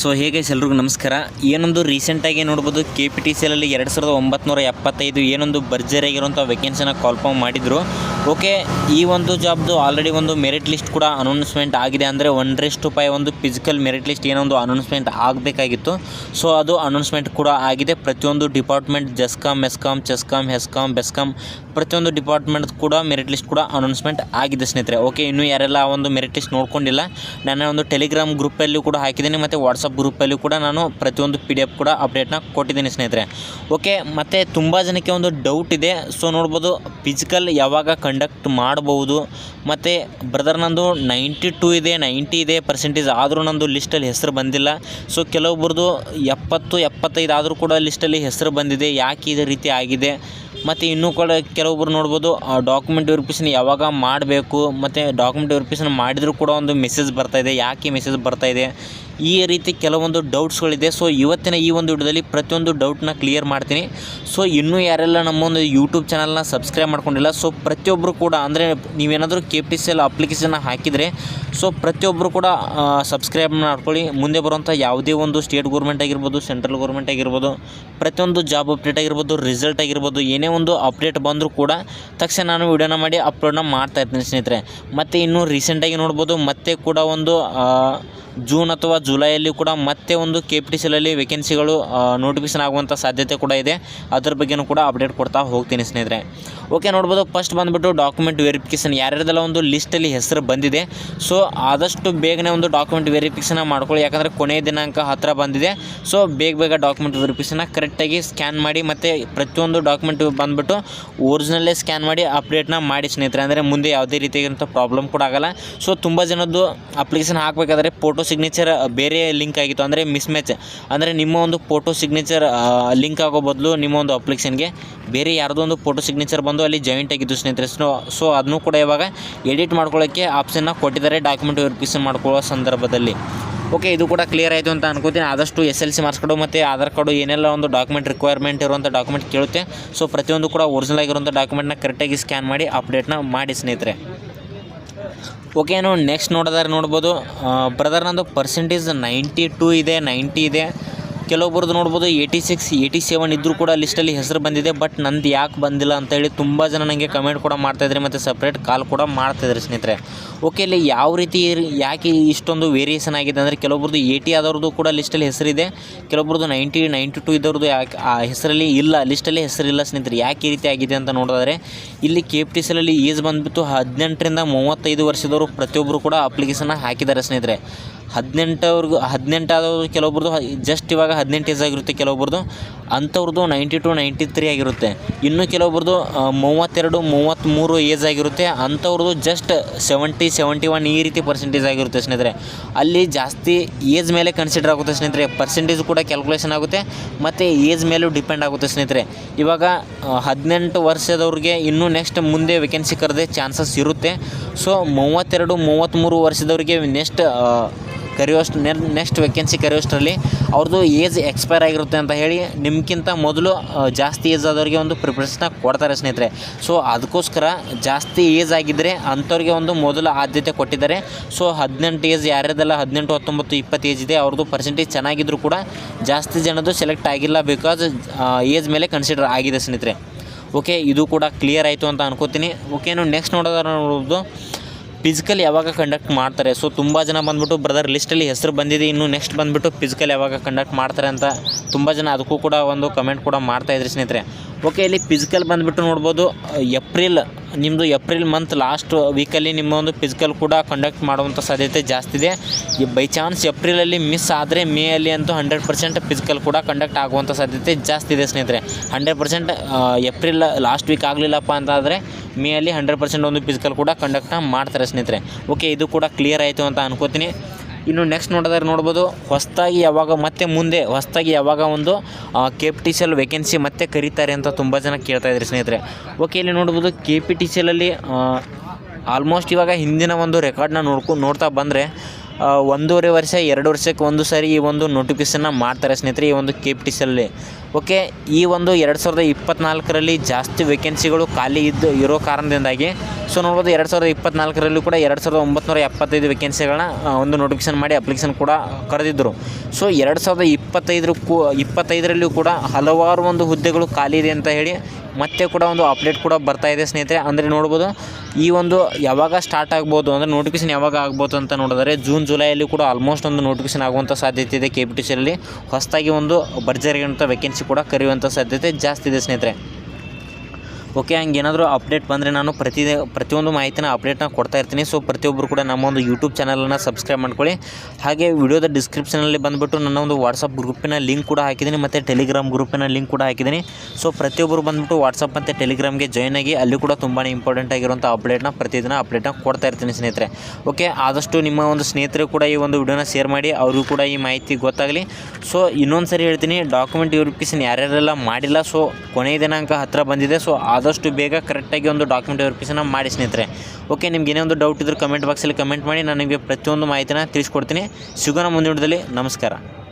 So ಹೇಗೆ ಎಲ್ರಿಗೂ ನಮಸ್ಕಾರ. ಏನೊಂದು ರೀಸೆಂಟಾಗಿ ನೋಡ್ಬೋದು ಕೆ ಪಿ ಟಿ ಸಿ ಎಲಲ್ಲಿ ಎರಡು ಸಾವಿರದ ಒಂಬತ್ನೂರ ಎಪ್ಪತ್ತೈದು ಏನೊಂದು ಭರ್ಜರಿಯಾಗಿರುವಂಥ ವೆಕೆನ್ಸಿನ ಕಾಲ್ಫಾರ್ಮ್ ಮಾಡಿದರು. ಓಕೆ ಈ ಒಂದು ಜಾಬ್ದು ಆಲ್ರೆಡಿ ಒಂದು ಮೆರಿಟ್ ಲಿಸ್ಟ್ ಕೂಡ ಅನೌನ್ಸ್ಮೆಂಟ್ ಆಗಿದೆ ಅಂದರೆ ಒಂದರೆಷ್ಟು ರೂಪಾಯಿ ಒಂದು ಫಿಸಿಕಲ್ ಮೆರಿಟ್ ಲಿಸ್ಟ್ ಏನೊಂದು ಅನೌನ್ಸ್ಮೆಂಟ್ ಆಗಬೇಕಾಗಿತ್ತು. ಸೊ ಅದು ಅನೌನ್ಸ್ಮೆಂಟ್ ಕೂಡ ಆಗಿದೆ. ಪ್ರತಿಯೊಂದು ಡಿಪಾರ್ಟ್ಮೆಂಟ್ ಜಸ್ಕಾಮ್ ಎಸ್ಕಾಮ್ ಚೆಸ್ಕಾಮ್ ಹೆಸ್ಕಾಮ್ ಬೆಸ್ಕಾಮ್ ಪ್ರತಿಯೊಂದು ಡಿಪಾರ್ಟ್ಮೆಂಟ್ ಕೂಡ ಮೆರಿಟ್ ಲಿಸ್ಟ್ ಕೂಡ ಅನೌನ್ಸ್ಮೆಂಟ್ ಆಗಿದೆ ಸ್ನೇಹಿತರೆ. ಓಕೆ ಇನ್ನೂ ಯಾರೆಲ್ಲ ಒಂದು ಮೆರಿಟ್ ಲಿಸ್ಟ್ ನೋಡ್ಕೊಂಡಿಲ್ಲ, ನಾನು ಒಂದು ಟೆಲಿಗ್ರಾಮ್ ಗ್ರೂಪಲ್ಲಿ ಕೂಡ ಹಾಕಿದ್ದೀನಿ, ಮತ್ತು ವಾಟ್ಸಪ್ ಗ್ರೂಪಲ್ಲಿ ಕೂಡ ನಾನು ಪ್ರತಿಯೊಂದು ಪಿ ಡಿ ಎಫ್ ಕೂಡ ಅಪ್ಡೇಟ್ನ ಕೊಟ್ಟಿದ್ದೀನಿ ಸ್ನೇಹಿತರೆ. ಓಕೆ ಮತ್ತು ತುಂಬ ಜನಕ್ಕೆ ಒಂದು ಡೌಟ್ ಇದೆ. ಸೊ ನೋಡ್ಬೋದು ಫಿಸಿಕಲ್ ಯಾವಾಗ ಕಂಡಕ್ಟ್ ಮಾಡ್ಬೋದು, ಮತ್ತು ಬ್ರದರ್ ನಂದು ನೈಂಟಿ ಇದೆ ನೈಂಟಿ ಇದೆ ಪರ್ಸೆಂಟೇಜ್ ಆದರೂ ನಂದು ಲಿಸ್ಟಲ್ಲಿ ಹೆಸರು ಬಂದಿಲ್ಲ. ಸೊ ಕೆಲವೊಬ್ಬರದು ಎಪ್ಪತ್ತು, ಎಪ್ಪತ್ತೈದು ಆದರೂ ಕೂಡ ಲಿಸ್ಟಲ್ಲಿ ಹೆಸರು ಬಂದಿದೆ, ಯಾಕೆ ಇದೇ ರೀತಿ ಆಗಿದೆ? ಮತ್ತು ಇನ್ನೂ ಕೂಡ ಕೆಲವೊಬ್ಬರು ನೋಡ್ಬೋದು ಡಾಕ್ಯುಮೆಂಟ್ ವೆರಿಫಿಕೇಷನ್ ಯಾವಾಗ ಮಾಡಬೇಕು, ಮತ್ತು ಡಾಕ್ಯುಮೆಂಟ್ ವೆರಿಫಿಕೇಷನ್ ಮಾಡಿದರೂ ಕೂಡ ಒಂದು ಮೆಸೇಜ್ ಬರ್ತಾಯಿದೆ ಯಾಕೆ ಮೆಸೇಜ್ ಬರ್ತಾಯಿದೆ ಈ ರೀತಿ ಕೆಲವೊಂದು ಡೌಟ್ಸ್ಗಳಿದೆ ಸೊ ಇವತ್ತಿನ ಈ ಒಂದು ವಿಡಿಯೋದಲ್ಲಿ ಪ್ರತಿಯೊಂದು ಡೌಟ್ನ ಕ್ಲಿಯರ್ ಮಾಡ್ತೀನಿ. ಸೊ ಇನ್ನೂ ಯಾರೆಲ್ಲ ನಮ್ಮೊಂದು ಯೂಟ್ಯೂಬ್ ಚಾನಲ್ನ ಸಬ್ಸ್ಕ್ರೈಬ್ ಮಾಡ್ಕೊಂಡಿಲ್ಲ ಸೊ ಪ್ರತಿಯೊಬ್ಬರು ಕೂಡ ಅಂದರೆ ನೀವೇನಾದರೂ ಕೆ ಪಿ ಸಿ ಎಲ್ ಅಪ್ಲಿಕೇಶನ್ನ ಹಾಕಿದರೆ ಸೊ ಪ್ರತಿಯೊಬ್ಬರು ಕೂಡ ಸಬ್ಸ್ಕ್ರೈಬ್ ಮಾಡ್ಕೊಳ್ಳಿ. ಮುಂದೆ ಬರುವಂಥ ಯಾವುದೇ ಒಂದು ಸ್ಟೇಟ್ ಗೌರ್ಮೆಂಟ್ ಆಗಿರ್ಬೋದು ಸೆಂಟ್ರಲ್ ಗೌರ್ಮೆಂಟ್ ಆಗಿರ್ಬೋದು, ಪ್ರತಿಯೊಂದು ಜಾಬ್ ಅಪ್ಡೇಟ್ ಆಗಿರ್ಬೋದು ರಿಸಲ್ಟ್ ಆಗಿರ್ಬೋದು, ಏನೇ ಒಂದು ಅಪ್ಡೇಟ್ ಬಂದರೂ ಕೂಡ ತಕ್ಷಣ ನಾನು ವೀಡಿಯೋನ ಮಾಡಿ ಅಪ್ಲೋಡ್ನ ಮಾಡ್ತಾ ಇರ್ತೀನಿ ಸ್ನೇಹಿತರೆ. ಮತ್ತು ಇನ್ನೂ ರೀಸೆಂಟಾಗಿ ನೋಡ್ಬೋದು, ಮತ್ತೆ ಕೂಡ ಒಂದು ಜೂನ್ ಅಥವಾ ಜುಲೈಯಲ್ಲಿ ಕೂಡ ಮತ್ತೆ ಒಂದು ಕೆ ಪಿ ಟಿ ಸಿಲಲ್ಲಿ ವೇಕೆನ್ಸಿಗಳು ನೋಟಿಫಿಕೇಶನ್ ಆಗುವಂಥ ಸಾಧ್ಯತೆ ಕೂಡ ಇದೆ. ಅದ್ರ ಬಗ್ಗೆನೂ ಕೂಡ ಅಪ್ಡೇಟ್ ಕೊಡ್ತಾ ಹೋಗ್ತೀನಿ ಸ್ನೇಹಿತರೆ. ಓಕೆ ನೋಡ್ಬೋದು ಫಸ್ಟ್ ಬಂದುಬಿಟ್ಟು ಡಾಕ್ಯುಮೆಂಟ್ ವೆರಿಫಿಕೇಷನ್ ಯಾರ್ಯಾರ್ದೆಲ್ಲ ಒಂದು ಲಿಸ್ಟಲ್ಲಿ ಹೆಸರು ಬಂದಿದೆ ಸೊ ಆದಷ್ಟು ಬೇಗನೆ ಒಂದು ಡಾಕ್ಯುಮೆಂಟ್ ವೆರಿಫಿಕೇಷನ್ ಮಾಡ್ಕೊಳ್ಳಿ. ಯಾಕಂದರೆ ಕೊನೆಯ ದಿನಾಂಕ ಹತ್ತಿರ ಬಂದಿದೆ ಸೊ ಬೇಗ ಬೇಗ ಡಾಕ್ಯುಮೆಂಟ್ ವೆರಿಫಿಕೇಷನ್ನ ಕರೆಕ್ಟಾಗಿ ಸ್ಕ್ಯಾನ್ ಮಾಡಿ ಮತ್ತು ಪ್ರತಿಯೊಂದು ಡಾಕ್ಯುಮೆಂಟ್ ಬಂದುಬಿಟ್ಟು ಒರಿಜಿನಲ್ಲೇ ಸ್ಕ್ಯಾನ್ ಮಾಡಿ ಅಪ್ಡೇಟ್ನ ಮಾಡಿ ಸ್ನೇಹಿತರೆ. ಅಂದರೆ ಮುಂದೆ ಯಾವುದೇ ರೀತಿಯಾಗಿರುವಂಥ ಪ್ರಾಬ್ಲಮ್ ಕೂಡ ಆಗಲ್ಲ. ಸೊ ತುಂಬ ಜನದ್ದು ಅಪ್ಲಿಕೇಶನ್ ಹಾಕಬೇಕಾದ್ರೆ ಫೋಟೋ ಸಿಗ್ನೇಚರ್ ಬೇರೆ ಲಿಂಕ್ ಆಗಿತ್ತು. ಅಂದರೆ ಮಿಸ್ ಮ್ಯಾಚ್ ಅಂದರೆ ನಿಮ್ಮ ಒಂದು ಫೋಟೋ ಸಿಗ್ನೇಚರ್ ಲಿಂಕ್ ಆಗೋ ಬದಲು ನಿಮ್ಮ ಒಂದು ಅಪ್ಲಿಕೇಶನ್ಗೆ ಬೇರೆ ಯಾರ್ದೋ ಒಂದು ಫೋಟೋ ಸಿಗ್ನೇಚರ್ ಬಂದು ಅಲ್ಲಿ ಜಾಯಿಂಟ್ ಆಗಿದ್ದು ಸ್ನೇಹಿತರೆ. ಸೊ ಸೊ ಅದನ್ನು ಕೂಡ ಇವಾಗ ಎಡಿಟ್ ಮಾಡ್ಕೊಳ್ಳೋಕ್ಕೆ ಆಪ್ಷನ್ನ ಕೊಟ್ಟಿದ್ದಾರೆ. ಡಾಕ್ಯುಮೆಂಟ್ ವೆರಿಫಿಕೇಷನ್ ಮಾಡ್ಕೊಳ್ಳೋ ಸಂದರ್ಭದಲ್ಲಿ. ಓಕೆ ಇದು ಕೂಡ ಕ್ಲಿಯರ್ ಆಯಿತು ಅಂತ ಅನ್ಕೋತೀನಿ. ಆದಷ್ಟು ಎಸ್ ಎಲ್ ಸಿ ಮಾರ್ಕ್ಸ್ ಮತ್ತು ಆಧಾರ್ ಕಾರ್ಡು ಏನೆಲ್ಲ ಒಂದು ಡಾಕ್ಯುಮೆಂಟ್ ರಿಕ್ವೈರ್ಮೆಂಟ್ ಇರುವಂಥ ಡಾಕ್ಯುಮೆಂಟ್ ಕೇಳುತ್ತೆ. ಸೊ ಪ್ರತಿಯೊಂದು ಕೂಡ ಒರಿಜಿನಲ್ ಆಗಿರುವಂಥ ಡಾಕ್ಯುಮೆಂಟ್ನ ಕರೆಕ್ಟಾಗಿ ಸ್ಕ್ಯಾನ್ ಮಾಡಿ ಅಪ್ಡೇಟ್ನ ಮಾಡಿ ಸ್ನೇಹಿತರೆ. ಓಕೆ ನೆಕ್ಸ್ಟ್ ನೋಡೋದಾದ್ರೆ ನೋಡ್ಬೋದು ಬ್ರದರ್ ನಂದು ಪರ್ಸೆಂಟೇಜ್ ನೈಂಟಿ ಟೂ ಇದೆ ನೈಂಟಿ ಇದೆ. ಕೆಲವೊಬ್ರದ್ದು ನೋಡ್ಬೋದು ಏಯ್ಟಿ ಸಿಕ್ಸ್ ಏಯ್ಟಿ ಸೆವೆನ್ ಇದ್ದರೂ ಕೂಡ ಲಿಸ್ಟಲ್ಲಿ ಹೆಸರು ಬಂದಿದೆ ಬಟ್ ನಂದು ಯಾಕೆ ಬಂದಿಲ್ಲ ಅಂತೇಳಿ ತುಂಬ ಜನ ನನಗೆ ಕಮೆಂಟ್ ಕೂಡ ಮಾಡ್ತಾಯಿದ್ರಿ ಮತ್ತು ಸಪ್ರೇಟ್ ಕಾಲ್ ಕೂಡ ಮಾಡ್ತಾಯಿದ್ದಾರೆ ಸ್ನೇಹಿತರೆ. ಓಕೆ ಇಲ್ಲಿ ಯಾವ ರೀತಿ ಯಾಕೆ ಇಷ್ಟೊಂದು ವೇರಿಯೇಷನ್ ಆಗಿದೆ ಅಂದರೆ ಕೆಲವೊಬ್ರದ್ದು ಏಯ್ಟಿ ಆದವ್ರದ್ದು ಕೂಡ ಲಿಸ್ಟಲ್ಲಿ ಹೆಸರಿದೆ ಕೆಲವೊಬ್ರದ್ದು ನೈಂಟಿ ನೈಂಟಿ ಟು ಇದ್ದವ್ರದ್ದು ಯಾಕೆ ಆ ಹೆಸರಲ್ಲಿ ಇಲ್ಲ ಲಿಸ್ಟಲ್ಲಿ ಹೆಸರಿಲ್ಲ ಸ್ನೇಹಿತರೆ. ಯಾಕೆ ಈ ರೀತಿ ಆಗಿದೆ ಅಂತ ನೋಡಿದ್ರೆ ಇಲ್ಲಿ ಕೆ ಪಿ ಟಿ ಸಿಲಲ್ಲಿ ಏಜ್ ಬಂದುಬಿಟ್ಟು ಹದಿನೆಂಟರಿಂದ ಮೂವತ್ತೈದು ವರ್ಷದವರು ಪ್ರತಿಯೊಬ್ಬರು ಕೂಡ ಅಪ್ಲಿಕೇಶನ್ನ ಹಾಕಿದ್ದಾರೆ ಸ್ನೇಹಿತರೆ. ಹದಿನೆಂಟವ್ರಿಗೂ, ಹದಿನೆಂಟಾದವ್ರು ಕೆಲವೊಬ್ರದ್ದು ಜಸ್ಟ್ ಇವಾಗ ಹದಿನೆಂಟು ಏಜ್ ಆಗಿರುತ್ತೆ ಕೆಲವೊಬ್ರದ್ದು. ಅಂಥವ್ರದ್ದು ನೈಂಟಿ ಟು ನೈಂಟಿ ತ್ರೀ ಆಗಿರುತ್ತೆ. ಇನ್ನು ಕೆಲವೊಬ್ರದ್ದು ಮೂವತ್ತೆರಡು ಮೂವತ್ತ್ಮೂರು ಏಜ್ ಆಗಿರುತ್ತೆ. ಅಂಥವ್ರದ್ದು ಜಸ್ಟ್ ಸೆವೆಂಟಿ ಸೆವೆಂಟಿ ಒನ್ ಈ ರೀತಿ ಪರ್ಸೆಂಟೇಜ್ ಆಗಿರುತ್ತೆ ಸ್ನೇಹಿತರೆ. ಅಲ್ಲಿ ಜಾಸ್ತಿ ಏಜ್ ಮೇಲೆ ಕನ್ಸಿಡರ್ ಆಗುತ್ತೆ ಸ್ನೇಹಿತರೆ. ಪರ್ಸೆಂಟೇಜ್ ಕೂಡ ಕ್ಯಾಲ್ಕುಲೇಷನ್ ಆಗುತ್ತೆ. ಮತ್ತು ಏಜ್ ಮೇಲೂ ಡಿಪೆಂಡ್ ಆಗುತ್ತೆ ಸ್ನೇಹಿತರೆ. ಇವಾಗ ಹದಿನೆಂಟು ವರ್ಷದವ್ರಿಗೆ ಇನ್ನೂ ನೆಕ್ಸ್ಟ್ ಮುಂದೆ ವೇಕೆನ್ಸಿ ಕರೆದೇ ಚಾನ್ಸಸ್ ಇರುತ್ತೆ. ಸೊ ಮೂವತ್ತೆರಡು ಮೂವತ್ತ್ಮೂರು ವರ್ಷದವ್ರಿಗೆ ನೆಕ್ಸ್ಟ್ ಕರೆಯೋಷ್ಟು ನೆಕ್ಸ್ಟ್ ವೆಕೆನ್ಸಿ ಕರೆಯುವಷ್ಟರಲ್ಲಿ ಅವ್ರದ್ದು ಏಜ್ ಎಕ್ಸ್ಪೈರ್ ಆಗಿರುತ್ತೆ ಅಂತ ಹೇಳಿ ನಿಮ್ಗಿಂತ ಮೊದಲು ಜಾಸ್ತಿ ಏಜ್ ಆದವ್ರಿಗೆ ಒಂದು ಪ್ರಿಫರೆನ್ಸ್ನ ಕೊಡ್ತಾರೆ ಸ್ನೇಹಿತರೆ. ಸೊ ಅದಕ್ಕೋಸ್ಕರ ಜಾಸ್ತಿ ಏಜ್ ಆಗಿದ್ದರೆ ಅಂಥವ್ರಿಗೆ ಒಂದು ಮೊದಲು ಆದ್ಯತೆ ಕೊಟ್ಟಿದ್ದಾರೆ. ಸೊ ಹದಿನೆಂಟು ಏಜ್ ಯಾರ್ಯಾರ್ದೆಲ್ಲ ಹದಿನೆಂಟು, ಹತ್ತೊಂಬತ್ತು, ಇಪ್ಪತ್ತು ಏಜ್ ಇದೆ, ಅವ್ರದ್ದು ಪರ್ಸೆಂಟೇಜ್ ಚೆನ್ನಾಗಿದ್ದರೂ ಕೂಡ ಜಾಸ್ತಿ ಜನದ್ದು ಸೆಲೆಕ್ಟ್ ಆಗಿಲ್ಲ ಬಿಕಾಸ್ ಏಜ್ ಮೇಲೆ ಕನ್ಸಿಡರ್ ಆಗಿದೆ ಸ್ನೇಹಿತರೆ. ಓಕೆ ಇದು ಕೂಡ ಕ್ಲಿಯರ್ ಆಯಿತು ಅಂತ ಅನ್ಕೋತೀನಿ. ಓಕೆ ನೆಕ್ಸ್ಟ್ ನೋಡೋದಾರ ನೋಡೋದು ಫಿಸಿಕಲ್ ಯಾವಾಗ ಕಂಡಕ್ಟ್ ಮಾಡ್ತಾರೆ? ಸೊ ತುಂಬ ಜನ ಬಂದ್ಬಿಟ್ಟು ಬ್ರದರ್ ಲಿಸ್ಟಲ್ಲಿ ಹೆಸರು ಬಂದಿದೆ, ಇನ್ನು ನೆಕ್ಸ್ಟ್ ಬಂದುಬಿಟ್ಟು ಫಿಸಿಕಲ್ ಯಾವಾಗ ಕಂಡಕ್ಟ್ ಮಾಡ್ತಾರೆ ಅಂತ ತುಂಬ ಜನ ಅದಕ್ಕೂ ಕೂಡ ಒಂದು ಕಮೆಂಟ್ ಕೂಡ ಮಾಡ್ತಾಯಿದ್ರಿ ಸ್ನೇಹಿತರೆ. ಓಕೆ ಇಲ್ಲಿ ಫಿಸಿಕಲ್ ಬಂದುಬಿಟ್ಟು ನೋಡ್ಬೋದು ಏಪ್ರಿಲ್ ನಿಮ್ಮದು ಏಪ್ರಿಲ್ ಮಂತ್ ಲಾಸ್ಟ್ ವೀಕಲ್ಲಿ ನಿಮ್ಮ ಒಂದು ಫಿಸಿಕಲ್ ಕೂಡ ಕಂಡಕ್ಟ್ ಮಾಡುವಂಥ ಸಾಧ್ಯತೆ ಜಾಸ್ತಿ ಇದೆ. ಬೈ ಚಾನ್ಸ್ ಏಪ್ರಿಲಲ್ಲಿ ಮಿಸ್ ಆದರೆ ಮೇ ಅಲ್ಲಿ ಅಂತೂ ಹಂಡ್ರೆಡ್ ಪರ್ಸೆಂಟ್ ಫಿಸಿಕಲ್ ಕೂಡ ಕಂಡಕ್ಟ್ ಆಗುವಂಥ ಸಾಧ್ಯತೆ ಜಾಸ್ತಿ ಇದೆ ಸ್ನೇಹಿತರೆ. Hundred percent April last week ಆಗಲಿಲ್ಲಪ್ಪ ಅಂತಾದರೆ ಮೇ ಅಲ್ಲಿ ಹಂಡ್ರೆಡ್ ಪರ್ಸೆಂಟ್ ಒಂದು ಫಿಸಿಕಲ್ ಕೂಡ ಕಂಡಕ್ಟ್ ಮಾಡ್ತಾರೆ ಸ್ನೇಹಿತರೆ. ಓಕೆ ಇದು ಕೂಡ ಕ್ಲಿಯರ್ ಆಯಿತು ಅಂತ ಅನ್ಕೋತೀನಿ. ಇನ್ನು ನೆಕ್ಸ್ಟ್ ನೋಡಿದ್ರೆ ನೋಡ್ಬೋದು ಹೊಸದಾಗಿ ಯಾವಾಗ ಮತ್ತೆ ಮುಂದೆ ಹೊಸದಾಗಿ ಯಾವಾಗ ಒಂದು K P T C L vacancy ಮತ್ತೆ ಕರೀತಾರೆ ಅಂತ ತುಂಬ ಜನ ಕೇಳ್ತಾ ಇದ್ದಾರೆ ಸ್ನೇಹಿತರೆ. ಓಕೆ ಇಲ್ಲಿ ನೋಡ್ಬೋದು K P T C almost ಇವಾಗ ಹಿಂದಿನ ಒಂದು ರೆಕಾರ್ಡ್ನ ನೋಡ್ಕೊ, ನೋಡ್ತಾ ಬಂದರೆ ಒಂದೂವರೆ ವರ್ಷ, ಎರಡು ವರ್ಷಕ್ಕೆ ಒಂದು ಸಾರಿ ಈ ಒಂದು ನೋಟಿಫಿಕೇಷನ್ನ ಮಾಡ್ತಾರೆ ಸ್ನೇಹಿತರೆ ಈ ಒಂದು ಕೆ ಪಿ ಟಿ ಸಿಯಲ್ಲಿ ಓಕೆ ಈ ಒಂದು ಎರಡು ಸಾವಿರದ ಇಪ್ಪತ್ತ್ನಾಲ್ಕರಲ್ಲಿ ಜಾಸ್ತಿ ವೇಕೆನ್ಸಿಗಳು ಖಾಲಿ ಇದ್ದು, ಇರೋ ಕಾರಣದಿಂದಾಗಿ ಸೊ ನೋಡ್ಬೋದು ಎರಡು ಸಾವಿರದ ಇಪ್ಪತ್ನಾಲ್ಕರಲ್ಲೂ ಕೂಡ ಎರಡು ಸಾವಿರದ ಒಂಬತ್ನೂರ ಎಪ್ಪತ್ತೈದು ವೇಕೆನ್ಸಿಗಳನ್ನ ಒಂದು ನೋಟಿಫಿಕೇಶನ್ ಮಾಡಿ ಅಪ್ಲಿಕೇಶನ್ ಕೂಡ ಕರೆದಿದ್ದರು ಸೊ ಎರಡು ಸಾವಿರದ ಇಪ್ಪತ್ತೈದರ ಕೂ, ಇಪ್ಪತ್ತೈದರಲ್ಲೂ ಕೂಡ ಹಲವಾರು ಒಂದು ಹುದ್ದೆಗಳು ಖಾಲಿ ಇದೆ ಅಂತ ಹೇಳಿ ಮತ್ತೆ ಕೂಡ ಒಂದು ಅಪ್ಡೇಟ್ ಕೂಡ ಬರ್ತಾ ಇದೆ ಸ್ನೇಹಿತರೆ. ಅಂದರೆ ನೋಡ್ಬೋದು, ಈ ಒಂದು ಯಾವಾಗ ಸ್ಟಾರ್ಟ್ ಆಗ್ಬೋದು, ಅಂದರೆ ನೋಟಿಫಿಕೇಶನ್ ಯಾವಾಗ ಆಗ್ಬೋದು ಅಂತ ನೋಡಿದರೆ ಜೂನ್, ಜುಲೈಯಲ್ಲಿ ಕೂಡ ಆಲ್ಮೋಸ್ಟ್ ಒಂದು ನೋಟಿಫಿಕೇಶನ್ ಆಗುವಂಥ ಸಾಧ್ಯತೆ ಇದೆ ಕೆ ಪಿ ಟಿ ಸಿಯಲ್ಲಿ ಹೊಸದಾಗಿ ಒಂದು ಭರ್ಜರಿಗಿಂತ ವೇಕೆನ್ಸಿ ಕೂಡ ಕರೆಯುವಂಥ ಸಾಧ್ಯತೆ ಜಾಸ್ತಿ ಇದೆ ಸ್ನೇಹಿತರೆ. ಓಕೆ ಹಂಗೆ ಏನಾದರೂ ಅಪ್ಡೇಟ್ ಬಂದರೆ ನಾನು ಪ್ರತಿ ಪ್ರತಿಯೊಂದು ಮಾಹಿತಿನ ಅಪ್ಡೇಟ್ನ ಕೊಡ್ತಾ ಇರ್ತೀನಿ. ಸೊ ಪ್ರತಿಯೊಬ್ಬರು ಕೂಡ ನಮ್ಮ ಒಂದು ಯೂಟ್ಯೂಬ್ ಚಾನಲನ್ನು ಸಬ್ಸ್ಕ್ರೈಬ್ ಮಾಡ್ಕೊಳ್ಳಿ. ಹಾಗೆ ವಿಡಿಯೋದ ಡಿಸ್ಕ್ರಿಪ್ಷನಲ್ಲಿ ಬಂದುಬಿಟ್ಟು ನನ್ನ ಒಂದು ವಾಟ್ಸಪ್ ಗ್ರೂಪಿನ ಲಿಂಕ್ ಕೂಡ ಹಾಕಿದ್ದೀನಿ ಮತ್ತು ಟೆಲಿಗ್ರಾಮ್ ಗ್ರೂಪಿನ ಲಿಂಕ್ ಕೂಡ ಹಾಕಿದ್ದೀನಿ. ಸೊ ಪ್ರತಿಯೊಬ್ಬರು ಬಂದುಬಿಟ್ಟು ವಾಟ್ಸಪ್ ಮತ್ತು ಟೆಲಿಗ್ರಾಮ್ಗೆ ಜಾಯ್ನ್ ಆಗಿ ಅಲ್ಲಿ ಕೂಡ ತುಂಬಾ ಇಂಪಾರ್ಟೆಂಟ್ ಆಗಿರುವಂಥ ಅಪ್ಡೇಟ್ನ ಪ್ರತಿದಿನ ಅಪ್ಡೇಟ್ನ ಕೊಡ್ತಾ ಇರ್ತೀನಿ ಸ್ನೇಹಿತರೆ. ಓಕೆ ಆದಷ್ಟು ನಿಮ್ಮ ಒಂದು ಸ್ನೇಹಿತರು ಕೂಡ ಈ ಒಂದು ವಿಡಿಯೋನ ಶೇರ್ ಮಾಡಿ, ಅವ್ರಿಗೂ ಕೂಡ ಈ ಮಾಹಿತಿ ಗೊತ್ತಾಗಲಿ. ಸೊ ಇನ್ನೊಂದು ಸರಿ ಹೇಳ್ತೀನಿ ಡಾಕ್ಯುಮೆಂಟ್ ವೆರಿಫಿಕೇಷನ್ ಯಾರ್ಯಾರೆಲ್ಲ ಮಾಡಿಲ್ಲ ಸೊ ಕೊನೆಯ ದಿನಾಂಕ ಹತ್ತಿರ ಬಂದಿದೆ. ಸೊ ಆದಷ್ಟು ಬೇಗ ಕರೆಕ್ಟಾಗಿ ಒಂದು ಡಾಕ್ಯುಮೆಂಟ್ ವೆರಿಫಿಕೇಷನ್ ಮಾಡಿ ಸ್ನೇಹಿತರೆ. ಓಕೆ ನಿಮ್ಗೆ ಏನೇ ಒಂದು ಡೌಟ್ ಇದ್ದರೆ ಕಮೆಂಟ್ ಬಾಕ್ಸಲ್ಲಿ ಕಮೆಂಟ್ ಮಾಡಿ, ನಾನು ನಿಮಗೆ ಪ್ರತಿಯೊಂದು ಮಾಹಿತಿನ ತಿಳಿಸ್ಕೊಡ್ತೀನಿ. ಸಿಗೋಣ ಮುಂದಿನ ವಿಡಿಯೋದಲ್ಲಿ. ನಮಸ್ಕಾರ.